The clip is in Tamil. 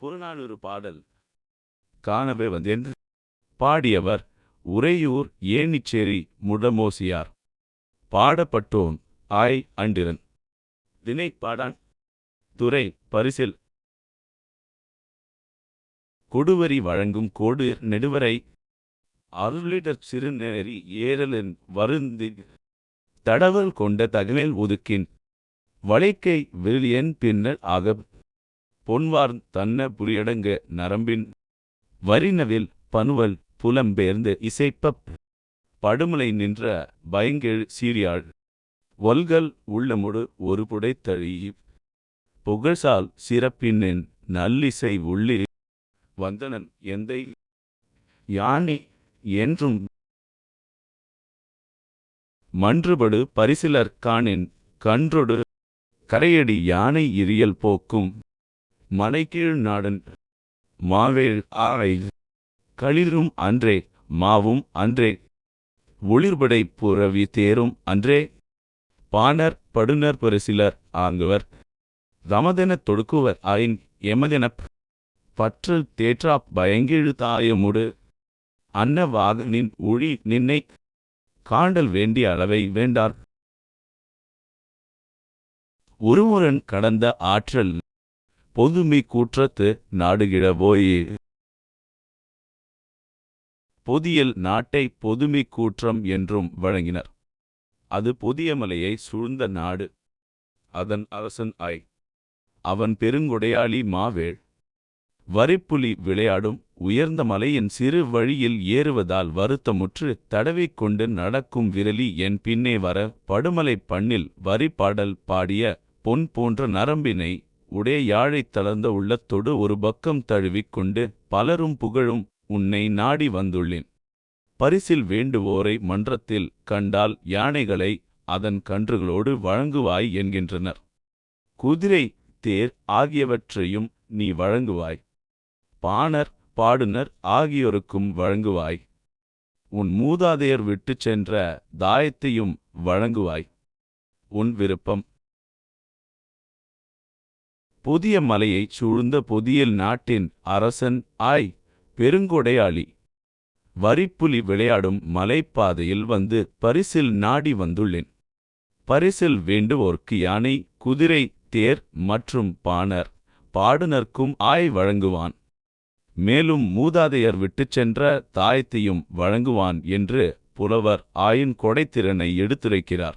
புறநானூறு பாடல் காணவே வந்தேன் பாடியவர் உறையூர் ஏணிச்சேரி முடமோசியார். பாடப்பட்டோன் ஆய் அண்டிரன். தினை பாடான் துறை பரிசில். கொடுவரி வழங்கும் கோடு நெடுவரை. அருளிடற் சிறுநெறி ஏறலின் வருந்தி. தடவல் கொண்ட தகவல் ஒதுக்கின். வளைக்கை வில்லியன் பின்னர் ஆகப் பொன்வார்ந் தன்ன புரியடங்கு நரம்பின் வரினவில் பனுவல் புலம்பெயர்ந்து இசைப்பப் படுமலை நின்ற பயங்கெழு சீரியாள் ஒல்கல் உள்ளமுடு ஒரு புடைத்தழி புகழ்சால் சிறப்பின்னின் நல்லிசை உள்ளி வந்தனன் எந்தை யானை என்றும் மன்றுபடு பரிசிலர் காணின் கன்றொடு கரையடி யானை இரியல் போக்கும் மலைக்கீழ் நாடன் மாவேல் ஆரை. களிரும் அன்றே மாவும் அன்றே. ஒளிர்படை புறவி தேரும் அன்றே. பாணர் படுனர் பரிசிலர் ஆங்குவர். தமதெனத் தொடுக்குவர் ஆயின் எமதெனப் பற்றல் தேற்றாப் பயங்கிழு தாயமுடு. அன்னவாகனின் ஒழி நின்னை காண்டல் வேண்டிய அளவை வேண்டார். ஒருமுரன் கடந்த ஆற்றல் பொதுமை கூற்றத்து நாடுகிழ போயே. பொதியல் நாட்டை பொதுமை கூற்றம் என்றும் வழங்கினர். அது பொதியமலையை சூழ்ந்த நாடு. அதன் அரசன் ஐ. அவன் பெருங்கொடையாளி மாவேள். வரிப்புலி விளையாடும் உயர்ந்த மலையின் சிறு வழியில் ஏறுவதால் வருத்தமுற்று தடவிக்கொண்டு நடக்கும் விரலி என் பின்னே வர படுமலை பண்ணில் வரி பாடல் பாடிய பொன் போன்ற நரம்பினை உடைய யாழைத் தளர்ந்த உள்ளத்தோடு ஒரு பக்கம் தழுவிக்கொண்டு பலரும் புகழும் உன்னை நாடி வந்துள்ளேன். பரிசில் வேண்டுவோரை மன்றத்தில் கண்டால் யானைகளை அதன் கன்றுகளோடு வழங்குவாய் என்கின்றனர். குதிரை தேர் ஆகியவற்றையும் நீ வழங்குவாய். பாணர் பாடுனர் ஆகியோருக்கும் வழங்குவாய். உன் மூதாதையர் விட்டுச் சென்ற தாயத்தையும் வழங்குவாய். உன் விருப்பம் புதிய மலையைச் சூழ்ந்த புதியல் நாட்டின் அரசன் ஆய் பெருங்கொடையாளி. வரிப்புலி விளையாடும் மலைப்பாதையில் வந்து பரிசில் நாடி வந்துள்ளேன். பரிசில் வேண்டுவோர்க்கு யானை குதிரை தேர் மற்றும் பாணர் பாடுனர்க்கும் ஆய் வழங்குவான். மேலும் மூதாதையர் விட்டுச் சென்ற தாயத்தையும் வழங்குவான் என்று புலவர் ஆயின் கொடைத்திறனை எடுத்துரைக்கிறார்.